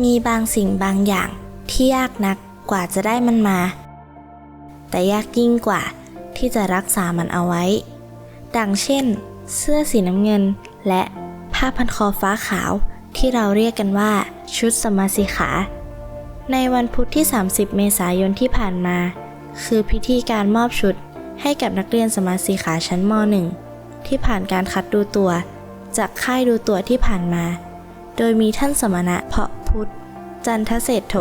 มีบางสิ่งบางอย่างที่ยากนักกว่าจะได้มันมา แต่ยากยิ่งกว่าที่จะรักษามันเอาไว้ ดังเช่น เสื้อสีน้ำเงิน และผ้าพันคอฟ้าขาวที่เราเรียกกันว่า ชุดสมาสิขา ในวันพุธที่ 30 เมษายนที่ผ่านมา คือพิธีการมอบชุดให้กับนักเรียนสมาสิขาชั้นม .1 ที่ผ่านการคัดดูตัว จากค่ายดูตัวที่ผ่านมา โดยมีท่านสมณะเพาะ พุทธ จันทเศรษโถ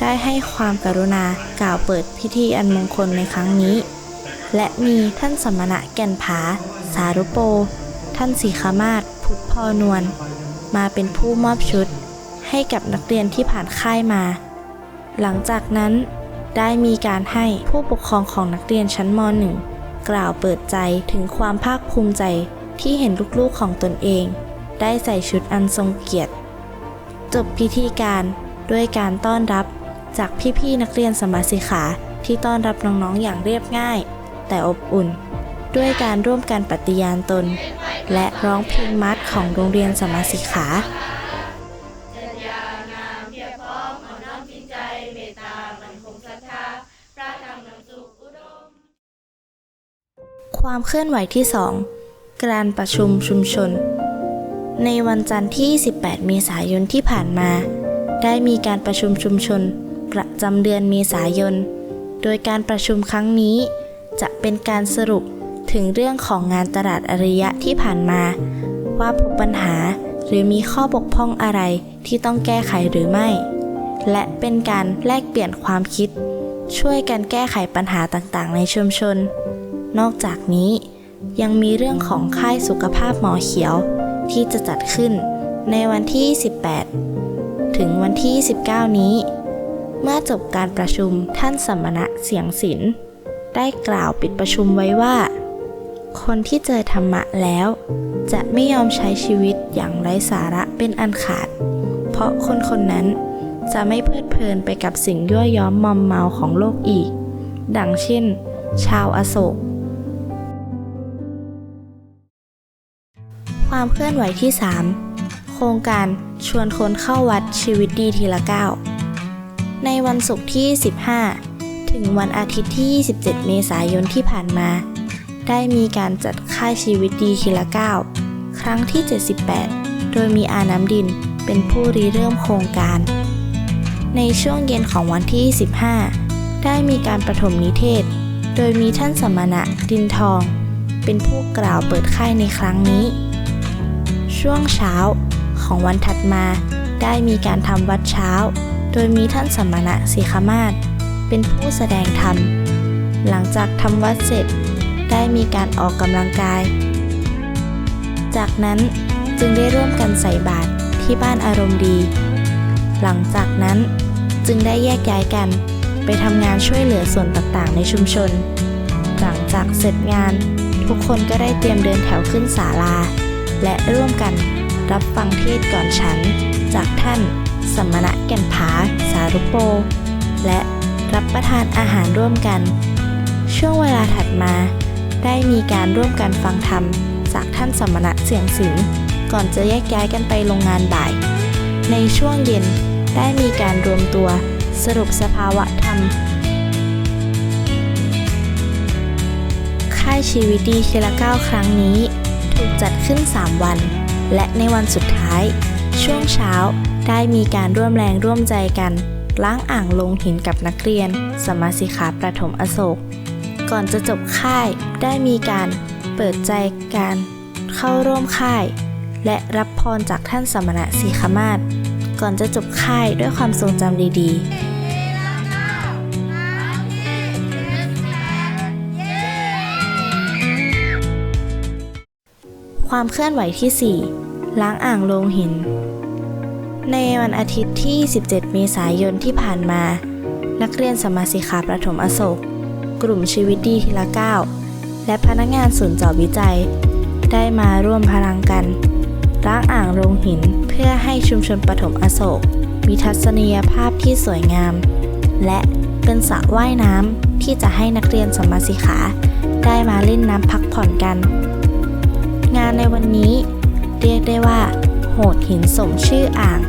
ได้ให้ความกรุณากล่าวเปิดพิธีอันมงคลในครั้งนี้ และมีท่านสมณะแก่นผา สารุโป ท่านสีขามาศพุทธพอนวลมาเป็นผู้มอบชุด ให้กับนักเรียนที่ผ่านค่ายมา หลังจากนั้นได้มีการให้ผู้ปกครองของนักเรียนชั้นม .1 กล่าวเปิดใจถึงความภาคภูมิใจที่เห็นลูกๆของตนเอง ได้ใส่ชุดอันทรงเกียรติ จบพิธีการด้วยการต้อนรับจากพี่ๆนักเรียนสมาสิขาที่ต้อนรับน้องๆอย่างเรียบง่าย แต่อบอุ่น ด้วยการร่วมกันปฏิญาณตน และร้องเพลงมัดของโรงเรียนสมาสิขาความเคลื่อนไหวที่ 2 การประชุมชุมชน ในวันจันทร์ที่28เมษายนที่ผ่านมา ได้มีการประชุมชุมชน ประจำเดือนเมษายน โดยการประชุมครั้งนี้ จะเป็นการสรุปถึงเรื่องของงานตลาดอริยะที่ผ่านมา ว่าพบปัญหาหรือมีข้อบกพร่องอะไรที่ต้องแก้ไขหรือไม่ และเป็นการแลกเปลี่ยนความคิด ช่วยกันแก้ไขปัญหาต่างๆ ในชุมชน นอกจากนี้ยังมีเรื่องของค่ายสุขภาพหมอเขียว ที่จะจัดขึ้นในวันที่ 18 ถึงวันที่ 19 นี้ เมื่อจบการประชุมท่านสมณะเสียงศิลป์ได้กล่าวปิดประชุมไว้ว่า คนที่เจอธรรมะแล้ว จะไม่ยอมใช้ชีวิตอย่างไร้สาระเป็นอันขาด เพราะคนคนนั้นจะไม่เพลิดเพลินไปกับสิ่งยั่วย้อมมอมเมาของโลกอีก ดังเช่น ชาวอโศก ความเคลื่อนไหวที่ 3 โครงการชวนคนเข้าวัดชีวิตดีทีละก้าวในวันศุกร์ที่ 15 ถึงวันอาทิตย์ที่ 27 เมษายนที่ผ่านมา ได้มีการจัดค่ายชีวิตดีทีละก้าวครั้งที่ 78 โดยมีอาน้ำดินเป็นผู้ริเริ่มโครงการ ในช่วงเย็นของวันที่ 15 ได้มีการประถมนิเทศ โดยมีท่านสมณะดินทอง เป็นผู้กล่าวเปิดค่ายในครั้งนี้ ช่วงเช้าของวันถัดมาได้มีการทำวัดเช้า โดยมีท่านสมณะสีขมาศเป็นผู้แสดงธรรม หลังจากทำวัดเสร็จ ได้มีการออกกำลังกาย จากนั้นจึงได้ร่วมกันใส่บาตรที่บ้านอารมณ์ดี หลังจากนั้นจึงได้แยกย้ายกันไปทำงานช่วยเหลือส่วนต่างๆ ในชุมชน หลังจากเสร็จงาน ทุกคนก็ได้เตรียมเดินแถวขึ้นศาลา และร่วมกันรับฟังเทศก่อนฉัน จากท่านสมณะแก่นผาสารุโป และรับประทานอาหารร่วมกัน ช่วงเวลาถัดมา ได้มีการร่วมกันฟังธรรม จากท่านสมณะเสียงสิงก่อนจะแยกย้ายกันไปโรงงานบ่าย ในช่วงเย็นได้มีการรวมตัวสรุปสภาวะธรรม ค่ายชีวิตดีทีละเก้าครั้งนี้ ถูกจัดขึ้น 3 วัน และในวันสุดท้าย ช่วงเช้าได้มีการร่วมแรงร่วมใจกันล้างอ่างลงหินกับนักเรียน สมาสิขาประถมอโศก ก่อนจะจบค่ายได้มีการเปิดใจการเข้าร่วมค่าย และรับพรจากท่านสมณะสีขมาศก่อนจะจบค่ายด้วยความทรงจำดีๆ ความเคลื่อนไหวที่ 4 ล้างอ่างโลงหิน ในวันอาทิตย์ที่ 17 เมษายนที่ผ่านมา นักเรียนสมาสิขาประถมอโศก กลุ่มชีวิตดีทีละก้าวและพนักงานศูนย์เจาะวิจัย ได้มาร่วมพลังกันล้างอ่างโรงหินเพื่อให้ชุมชนปฐมอโศก มีทัศนียภาพที่สวยงาม และเป็นสระว่ายน้ำที่จะให้นักเรียนสมมาสิขาได้มาเล่นน้ำพักผ่อนกัน งานในวันนี้ เรียกได้ว่า โหดหินสมชื่ออ่าง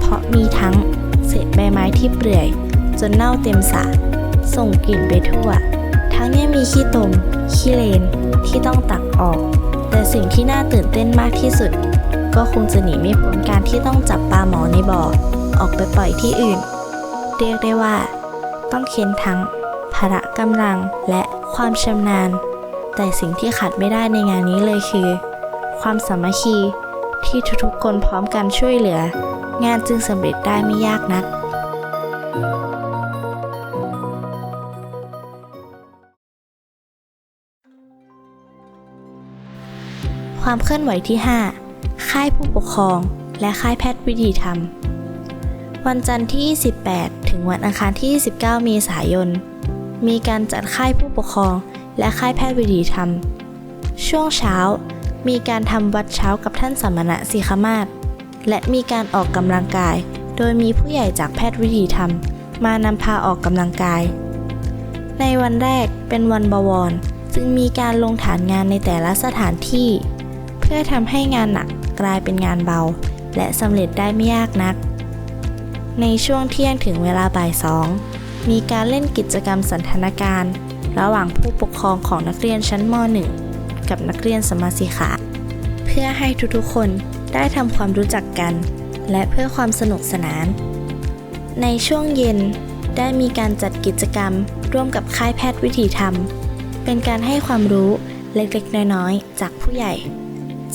เพราะมีทั้งเศษใบไม้ที่เปื่อย จนเน่าเต็มสระส่งกลิ่นไปทั่ว ทั้งยังมีขี้ตมขี้เลนที่ต้องตักออก แต่สิ่งที่น่าตื่นเต้นมากที่สุด ก็คงจะหนีไม่พ้นการที่ต้องจับปลาหมอในบ่อออกไปปล่อยที่อื่น เรียกได้ว่า ต้องเค้นทั้งพละกำลังและความชำนาญ แต่สิ่งที่ขาดไม่ได้ในงานนี้เลยคือ ความสามัคคี ที่ทุกๆคนพร้อมกันช่วยเหลือ งานจึงสำเร็จได้ไม่ยากนักความเคลื่อนไหวที่ 5 ค่ายผู้ปกครอง และค่ายแพทย์วิถีธรรม วันจันทร์ที่ 28 ถึงวันอังคารที่19เมษายน มีการจัดค่ายผู้ปกครอง และค่ายแพทย์วิถีธรรม ช่วงเช้ามีการทำวัดเช้ากับท่านสมณะสีขมาศและมีการออกกำลังกาย โดยมีผู้ใหญ่จากแพทย์วิถีธรรม มานำพาออกกำลังกาย ในวันแรกเป็นวันบวร จึงมีการลงฐานงานในแต่ละสถานที่ เพื่อทำให้งานหนักกลายเป็นงานเบา และสำเร็จได้ไม่ยากนัก ในช่วงเที่ยงถึงเวลาบ่ายสองมีการเล่นกิจกรรมสันทนาการ ระหว่างผู้ปกครองของนักเรียนชั้นม .1 กับนักเรียนสมาสิขาเพื่อให้ทุกๆคนได้ทำความรู้จักกัน และเพื่อความสนุกสนาน ในช่วงเย็นได้มีการจัดกิจกรรมร่วมกับค่ายแพทย์วิถีธรรม เป็นการให้ความรู้เล็กๆ น้อยๆ จากผู้ใหญ่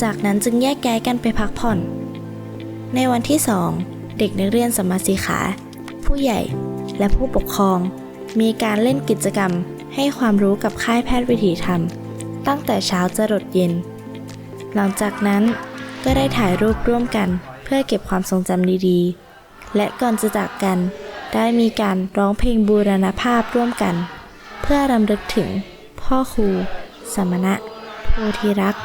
จากนั้นจึงแยกย้ายกันไปพักผ่อน ในวันที่2เด็กนักเรียนสมาสีขา ผู้ใหญ่และผู้ปกครอง มีการเล่นกิจกรรม ให้ความรู้กับค่ายแพทย์วิถีธรรม ตั้งแต่เช้าจรดเย็น หลังจากนั้นก็ได้ถ่ายรูปร่วมกัน เพื่อเก็บความทรงจำดีๆ และก่อนจะจากกัน ได้มีการร้องเพลงบูรณภาพร่วมกัน เพื่อรำลึกถึงพ่อครู สมณะ โพธิรักษ์